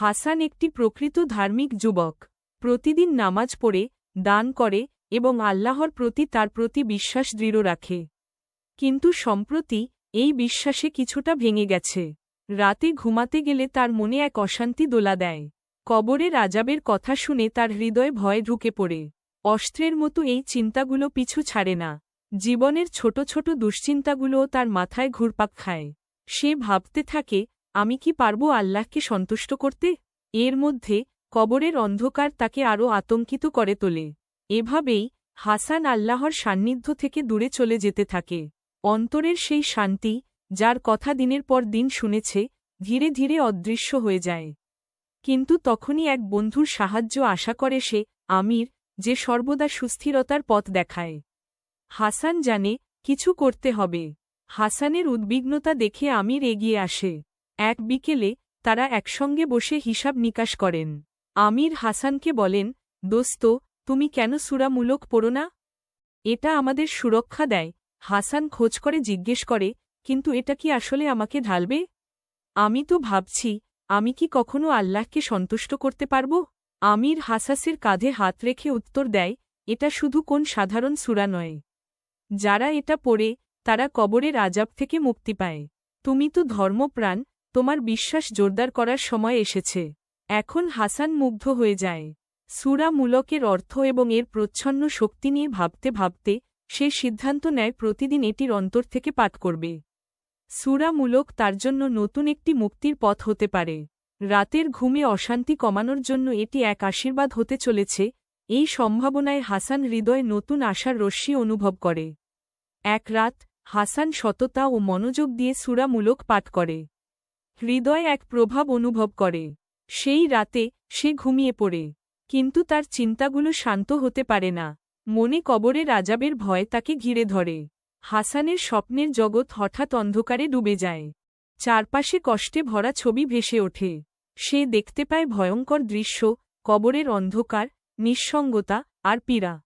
হাসান একটি প্রকৃত ধার্মিক যুবক। প্রতিদিন নামাজ পড়ে, দান করে এবং আল্লাহর প্রতি তার প্রতি বিশ্বাস দৃঢ় রাখে। কিন্তু সম্প্রতি এই বিশ্বাসে কিছুটা ভেঙে গেছে। রাতে ঘুমাতে গেলে তার মনে এক অশান্তি দোলা দেয়। কবরে রাজাবের কথা শুনে তার হৃদয়ে ভয় ঢুকে পড়ে। অস্ত্রের মতো এই চিন্তাগুলো পিছু ছাড়ে না। জীবনের ছোট ছোট দুশ্চিন্তাগুলোও তার মাথায় ঘুরপাক খায়। সে ভাবতে থাকে আমি কি পারব আল্লাহকে সন্তুষ্ট করতে? এর মধ্যে কবরের অন্ধকার তাকে আরও আতঙ্কিত করে তোলে। এভাবেই হাসান আল্লাহর সান্নিধ্য থেকে দূরে চলে যেতে থাকে। অন্তরের সেই শান্তি, যার কথা দিনের পর দিন শুনেছে, ধীরে ধীরে অদৃশ্য হয়ে যায়। কিন্তু তখনই এক বন্ধুর সাহায্য আশা করে সে, আমির, যে সর্বদা সুস্থিরতার পথ দেখায়। হাসান জানে, কিছু করতে হবে। হাসানের উদ্বিগ্নতা দেখে আমির এগিয়ে আসে। এক বিকেলে তারা একসঙ্গে বসে হিসাব নিকাশ করেন। আমির হাসানকে বলেন, দোস্ত, তুমি কেন সুরামূলক পড়ো না? এটা আমাদের সুরক্ষা দেয়। হাসান খোঁজ করে জিজ্ঞেস করে, কিন্তু এটা কি আসলে আমাকে ঢালবে? আমি তো ভাবছি, আমি কি কখনো আল্লাহকে সন্তুষ্ট করতে পারব? আমির হাসাসের কাঁধে হাত রেখে উত্তর দেয়, এটা শুধু কোন সাধারণ সুরা নয়। যারা এটা পড়ে, তারা কবরের আজাব থেকে মুক্তি পায়। তুমি তো ধর্মপ্রাণ তোমার বিশ্বাস জোরদার করার সময় এসেছে। এখন হাসান মুগ্ধ হয়ে যায়। সুরা মূলকের অর্থ এবং এর প্রচ্ছন্ন শক্তি নিয়ে ভাবতে ভাবতে সে সিদ্ধান্ত নেয় প্রতিদিন এটির অন্তর থেকে পাঠ করবে। সুরা সুরামূলক তার জন্য নতুন একটি মুক্তির পথ হতে পারে। রাতের ঘুমে অশান্তি কমানোর জন্য এটি এক আশীর্বাদ হতে চলেছে। এই সম্ভাবনায় হাসান হৃদয়ে নতুন আশার রশ্মি অনুভব করে। এক রাত হাসান সততা ও মনোযোগ দিয়ে সুরামূলক পাঠ করে। হৃদয় এক প্রভাব অনুভব করে। সেই রাতে সে ঘুমিয়ে পড়ে। কিন্তু তার চিন্তাগুলো শান্ত হতে পারে না। মনে কবরে রাজাবের ভয় তাকে ঘিরে ধরে। হাসানের স্বপ্নের জগৎ হঠাৎ অন্ধকারে ডুবে যায়। চারপাশে কষ্টে ভরা ছবি ভেসে ওঠে। সে দেখতে পায় ভয়ঙ্কর দৃশ্য, কবরের অন্ধকার, নিঃসঙ্গতা আর পীড়া।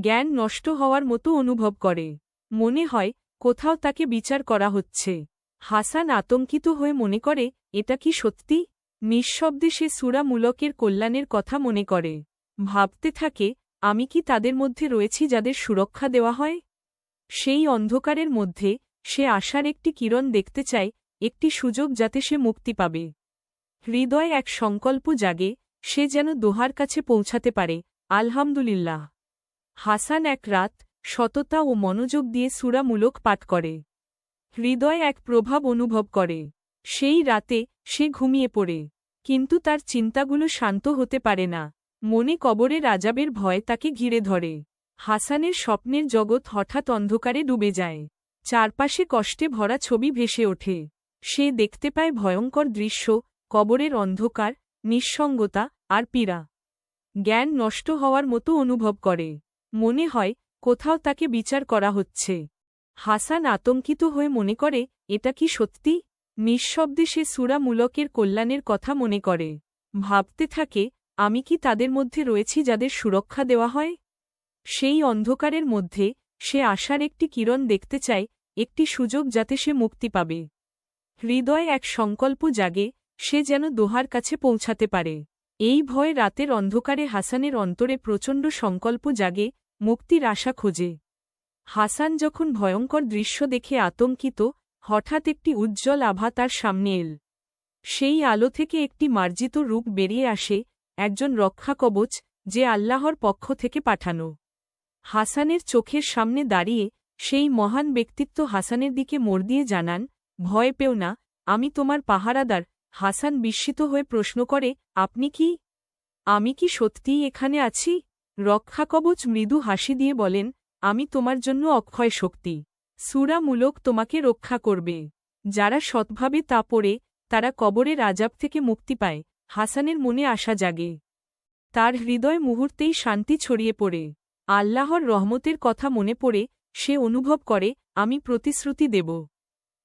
জ্ঞান নষ্ট হওয়ার মতো অনুভব করে। মনে হয় কোথাও তাকে বিচার করা হচ্ছে। হাসান আতঙ্কিত হয়ে মনে করে, এটা কি সত্যি? নিঃশব্দে সে সুরামূলকের কল্যাণের কথা মনে করে। ভাবতে থাকে, আমি কি তাদের মধ্যে রয়েছি যাদের সুরক্ষা দেওয়া হয়? সেই অন্ধকারের মধ্যে, সে আশার একটি কিরণ দেখতে চায়, একটি সুযোগ যাতে সে মুক্তি পাবে। হৃদয় এক সংকল্প জাগে, সে যেন দোহার কাছে পৌঁছাতে পারে, আলহামদুলিল্লাহ। হাসান এক রাত সততা ও মনোযোগ দিয়ে সুরামূলক পাঠ করে। হৃদয় এক প্রভাব অনুভব করে। সেই রাতে সে ঘুমিয়ে পড়ে। কিন্তু তার চিন্তাগুলো শান্ত হতে পারে না। মনে কবরে রাজাবের ভয় তাকে ঘিরে ধরে। হাসানের স্বপ্নের জগৎ হঠাৎ অন্ধকারে ডুবে যায়। চারপাশে কষ্টে ভরা ছবি ভেসে ওঠে। সে দেখতে পায় ভয়ঙ্কর দৃশ্য, কবরের অন্ধকার, নিঃসঙ্গতা আর পীড়া। জ্ঞান নষ্ট হওয়ার মতো অনুভব করে। মনে হয় কোথাও তাকে বিচার করা হচ্ছে। হাসান আতঙ্কিত হয়ে মনে করে, এটা কি সত্যি? নিঃশব্দে সে সুরামূলকের কল্যাণের কথা মনে করে। ভাবতে থাকে, আমি কি তাদের মধ্যে রয়েছি যাদের সুরক্ষা দেওয়া হয়? সেই অন্ধকারের মধ্যে, সে আশার একটি কিরণ দেখতে চায়, একটি সুযোগ যাতে সে মুক্তি পাবে। হৃদয় এক সংকল্প জাগে, সে যেন দোহার কাছে পৌঁছাতে পারে। এই ভয় রাতের অন্ধকারে হাসানের অন্তরে প্রচণ্ড সংকল্প জাগে, মুক্তির আশা খোঁজে। হাসান যখন ভয়ঙ্কর দৃশ্য দেখে আতঙ্কিত, হঠাৎ একটি উজ্জ্বল আভা তার সামনে এল। সেই আলো থেকে একটি মার্জিত রূপ বেরিয়ে আসে, একজন রক্ষাকবচ যে আল্লাহর পক্ষ থেকে পাঠানো। হাসানের চোখের সামনে দাঁড়িয়ে, সেই মহান ব্যক্তিত্ব হাসানের দিকে মোড় দিয়ে জানান, ভয় পেও না, আমি তোমার পাহারাদার। হাসান বিস্মিত হয়ে প্রশ্ন করে, আপনি কি? আমি কি সত্যিই এখানে আছি? রক্ষাকবচ মৃদু হাসি দিয়ে বলেন আমি তোমার জন্য অক্ষয় শক্তি। সুরামূলক তোমাকে রক্ষা করবে। যারা সৎভাবে তা পড়ে, তারা কবরের আজাব থেকে মুক্তি পায়, হাসানের মনে আশা জাগে। তার হৃদয় মুহূর্তেই শান্তি ছড়িয়ে পড়ে। আল্লাহর রহমতের কথা মনে পড়ে, সে অনুভব করে, আমি প্রতিশ্রুতি দেব।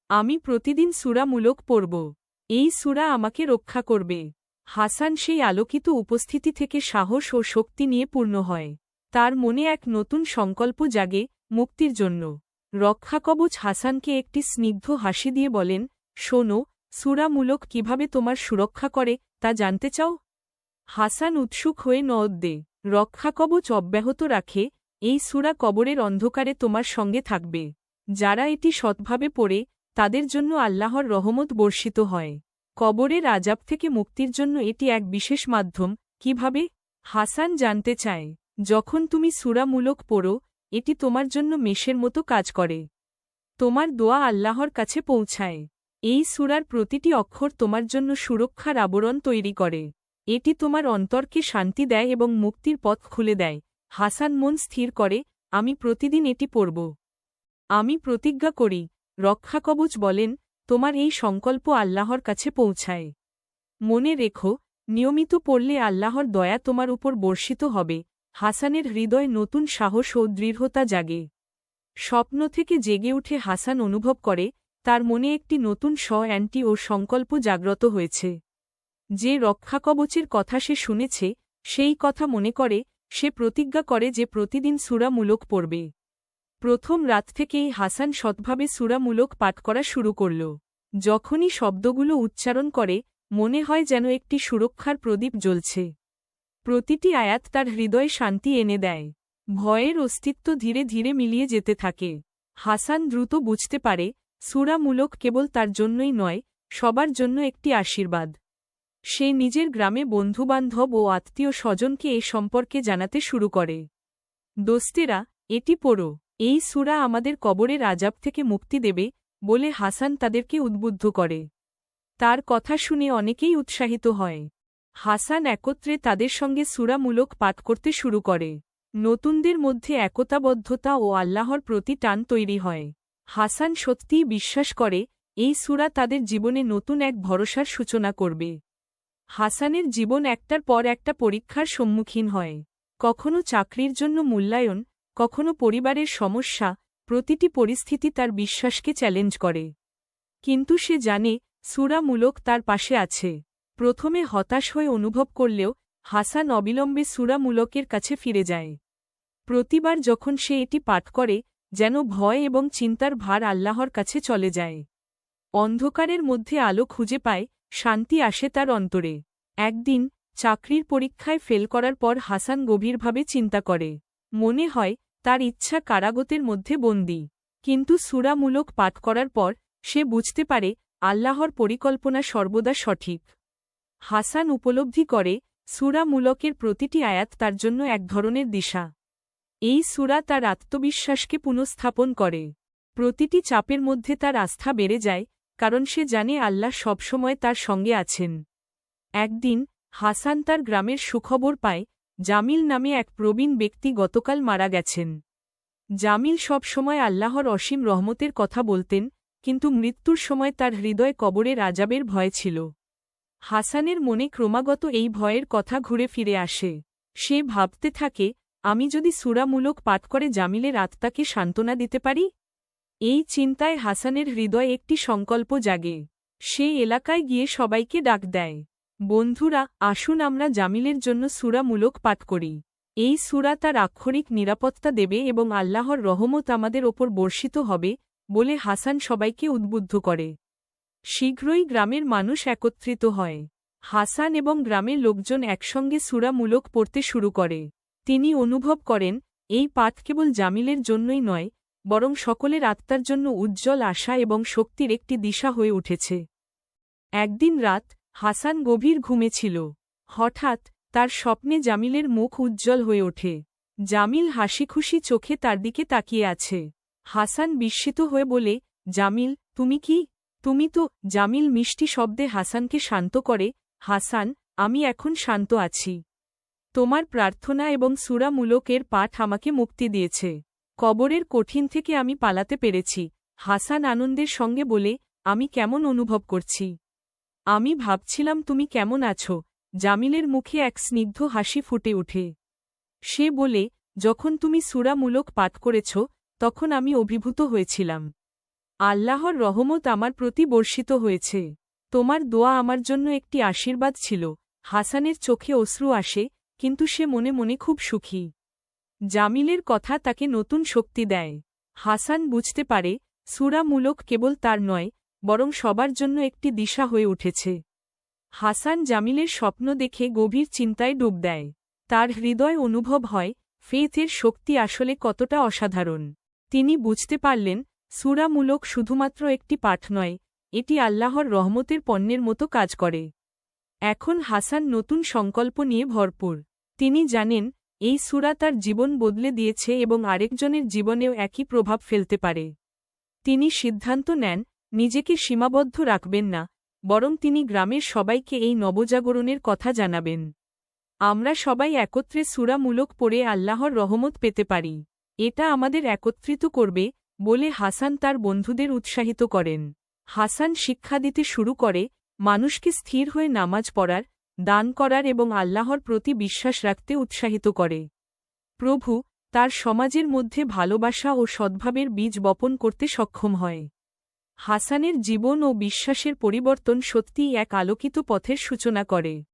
আমি প্রতিদিন সুরামূলক পড়ব। এই সুরা আমাকে রক্ষা করবে। হাসান সেই আলোকিত উপস্থিতি থেকে সাহস ও শক্তি নিয়ে পূর্ণ হয়। তার মনে এক নতুন সংকল্প জাগে মুক্তির জন্য। রক্ষাকবচ হাসানকে একটি স্নিগ্ধ হাসি দিয়ে বলেন, শোনো, সুরামূলক কীভাবে তোমার সুরক্ষা করে তা জানতে চাও? হাসান উৎসুক হয়ে নদ দে রক্ষাকবচ অব্যাহত রাখে, এই সুরা কবরের অন্ধকারে তোমার সঙ্গে থাকবে। যারা এটি সৎভাবে পড়ে, তাদের জন্য আল্লাহর রহমত বর্ষিত হয়। কবরের আজাব থেকে মুক্তির জন্য এটি এক বিশেষ মাধ্যম, কীভাবে? হাসান জানতে চায়। যখন তুমি সুরামূলক পড়ো, এটি তোমার জন্য মেষের মতো কাজ করে। তোমার দোয়া আল্লাহর কাছে পৌঁছায়। এই সুরার প্রতিটি অক্ষর তোমার জন্য সুরক্ষার আবরণ তৈরি করে। এটি তোমার অন্তরকে শান্তি দেয় এবং মুক্তির পথ খুলে দেয়। হাসান মন স্থির করে, আমি প্রতিদিন এটি পড়ব। আমি প্রতিজ্ঞা করি রক্ষাকবচ বলেন, তোমার এই সংকল্প আল্লাহর কাছে পৌঁছায়। মনে রেখো, নিয়মিত পড়লে আল্লাহর দয়া তোমার উপর বর্ষিত হবে। হাসানের হৃদয় নতুন সাহস ও দৃঢ়তা জাগে। স্বপ্ন থেকে জেগে উঠে হাসান অনুভব করে, তার মনে একটি নতুন স্ব অ্যান্টি ও সংকল্প জাগ্রত হয়েছে। যে রক্ষাকবচের কথা সে শুনেছে, সেই কথা মনে করে, সে প্রতিজ্ঞা করে যে প্রতিদিন সুরামূলক পড়বে। প্রথম রাত থেকেই হাসান সৎভাবে সুরামূলক পাঠ করা শুরু করল। যখনই শব্দগুলো উচ্চারণ করে, মনে হয় যেন একটি সুরক্ষার প্রদীপ জ্বলছে। প্রতিটি আয়াত তার হৃদয়ে শান্তি এনে দেয়। ভয়ের অস্তিত্ব ধীরে ধীরে মিলিয়ে যেতে থাকে। হাসান দ্রুত বুঝতে পারে সুরামূলক কেবল তার জন্যই নয়, সবার জন্য একটি আশীর্বাদ। সে নিজের গ্রামে বন্ধুবান্ধব ও আত্মীয় স্বজনকে এ সম্পর্কে জানাতে শুরু করে। দোস্তেরা, এটি পড়ো, এই সুরা আমাদের কবরের আজাব থেকে মুক্তি দেবে বলে হাসান তাদেরকে উদ্বুদ্ধ করে। তার কথা শুনে অনেকেই উৎসাহিত হয়। হাসান একত্রে তাদের সঙ্গে সুরামূলক পাঠ করতে শুরু করে। নতুনদের মধ্যে একতাবদ্ধতা ও আল্লাহর প্রতি টান তৈরি হয়। হাসান সত্যিই বিশ্বাস করে, এই সুরা তাদের জীবনে নতুন এক ভরসার সূচনা করবে। হাসানের জীবন একটার পর একটা পরীক্ষার সম্মুখীন হয়। কখনো চাকরির জন্য মূল্যায়ন, কখনো পরিবারের সমস্যা, প্রতিটি পরিস্থিতি তার বিশ্বাসকে চ্যালেঞ্জ করে। কিন্তু সে জানে, সুরামূলক তার পাশে আছে। প্রথমে হতাশ হয়ে অনুভব করলেও হাসান অবিলম্বে সুরামূলকের কাছে ফিরে যায়। প্রতিবার যখন সে এটি পাঠ করে, যেন ভয় এবং চিন্তার ভার আল্লাহর কাছে চলে যায়। অন্ধকারের মধ্যে আলো খুঁজে পায়, শান্তি আসে তার অন্তরে। একদিন চাকরির পরীক্ষায় ফেল করার পর হাসান গভীরভাবে চিন্তা করে। মনে হয়, তার ইচ্ছা কারাগতের মধ্যে বন্দী। কিন্তু সুরামূলক পাঠ করার পর সে বুঝতে পারে, আল্লাহর পরিকল্পনা সর্বদা সঠিক। হাসান উপলব্ধি করে সুরামূলকের প্রতিটি আয়াত তার জন্য এক ধরনের দিশা। এই সুরা তার আত্মবিশ্বাসকে পুনঃস্থাপন করে। প্রতিটি চাপের মধ্যে তার আস্থা বেড়ে যায়, কারণ সে জানে আল্লাহ সবসময় তার সঙ্গে আছেন। একদিন, হাসান তার গ্রামের সুখবর পায়, জামিল নামে এক প্রবীণ ব্যক্তি গতকাল মারা গেছেন। জামিল সব সময় আল্লাহর অসীম রহমতের কথা বলতেন, কিন্তু মৃত্যুর সময় তার হৃদয় কবরের আজাবের ভয় ছিল। হাসানের মনে ক্রমাগত এই ভয়ের কথা ঘুরে ফিরে আসে। সে ভাবতে থাকে, আমি যদি সুরামূলক পাঠ করে জামিলের আত্মাকে সান্ত্বনা দিতে পারি? এই চিন্তায় হাসানের হৃদয় একটি সংকল্প জাগে। সে এলাকায় গিয়ে সবাইকে ডাক দেয়, বন্ধুরা, আসুন আমরা জামিলের জন্য সুরামূলক পাঠ করি। এই সুরা তার আক্ষরিক নিরাপত্তা দেবে এবং আল্লাহর রহমত আমাদের ওপর বর্ষিত হবে, বলে হাসান সবাইকে উদ্বুদ্ধ করে। শীঘ্রই গ্রামের মানুষ একত্রিত হয়। হাসান এবং গ্রামের লোকজন একসঙ্গে সুরামূলক পড়তে শুরু করে। তিনি অনুভব করেন, এই পাঠ কেবল জামিলের জন্যই নয়, বরং সকলের আত্মার জন্য উজ্জ্বল আশা এবং শক্তির একটি দিশা হয়ে উঠেছে। একদিন রাত, হাসান গভীর ঘুমেছিল হঠাৎ, তার স্বপ্নে জামিলের মুখ উজ্জ্বল হয়ে ওঠে। জামিল হাসিখুশি চোখে তার দিকে তাকিয়ে আছে। হাসান বিস্মিত হয়ে বলে, জামিল, তুমি কি তুমি তো জামিল মিষ্টি শব্দে হাসানকে শান্ত করে, হাসান, আমি এখন শান্ত আছি। তোমার প্রার্থনা এবং সুরামূলকের পাঠ আমাকে মুক্তি দিয়েছে। কবরের কঠিন থেকে আমি পালাতে পেরেছি। হাসান আনন্দের সঙ্গে বলে, আমি কেমন অনুভব করছি? আমি ভাবছিলাম তুমি কেমন আছো। জামিলের মুখে এক স্নিগ্ধ হাসি ফুটে ওঠে। সে বলে, যখন তুমি সুরামূলক পাঠ করেছ, তখন আমি অভিভূত হয়েছিলাম। আল্লাহর রহমত আমার প্রতি বর্ষিত হয়েছে। তোমার দোয়া আমার জন্য একটি আশীর্বাদ ছিল। হাসানের চোখে অশ্রু আসে, কিন্তু সে মনে মনে খুব সুখী। জামিলের কথা তাকে নতুন শক্তি দেয়। হাসান বুঝতে পারে সুরামূলক কেবল তার নয়, বরং সবার জন্য একটি দিশা হয়ে উঠেছে। হাসান জামিলের স্বপ্ন দেখে গভীর চিন্তায় ডুব দেয়। তার হৃদয় অনুভব হয় ফেথের শক্তি আসলে কতটা অসাধারণ। তিনি বুঝতে পারলেন সুরামূলক শুধুমাত্র একটি পাঠ নয়, এটি আল্লাহর রহমতের পণ্যের মতো কাজ করে। এখন হাসান নতুন সংকল্প নিয়ে ভরপুর। তিনি জানেন, এই সুরা তার জীবন বদলে দিয়েছে এবং আরেকজনের জীবনেও একই প্রভাব ফেলতে পারে। তিনি সিদ্ধান্ত নেন, নিজেকে সীমাবদ্ধ রাখবেন না, বরং তিনি গ্রামের সবাইকে এই নবজাগরণের কথা জানাবেন। আমরা সবাই একত্রে সুরামূলক পড়ে আল্লাহর রহমত পেতে পারি। এটা আমাদের একত্রিত করবে বলে হাসান তার বন্ধুদের উৎসাহিত করেন। হাসান শিক্ষা দিতে শুরু করে, মানুষকে স্থির হয়ে নামাজ পড়ার, দান করার এবং আল্লাহর প্রতি বিশ্বাস রাখতে উৎসাহিত করে। প্রভু তার সমাজের মধ্যে ভালোবাসা ও সদ্ভাবের বীজ বপন করতে সক্ষম হয়। হাসানের জীবন ও বিশ্বাসের পরিবর্তন সত্যিই এক আলোকিত পথের সূচনা করে।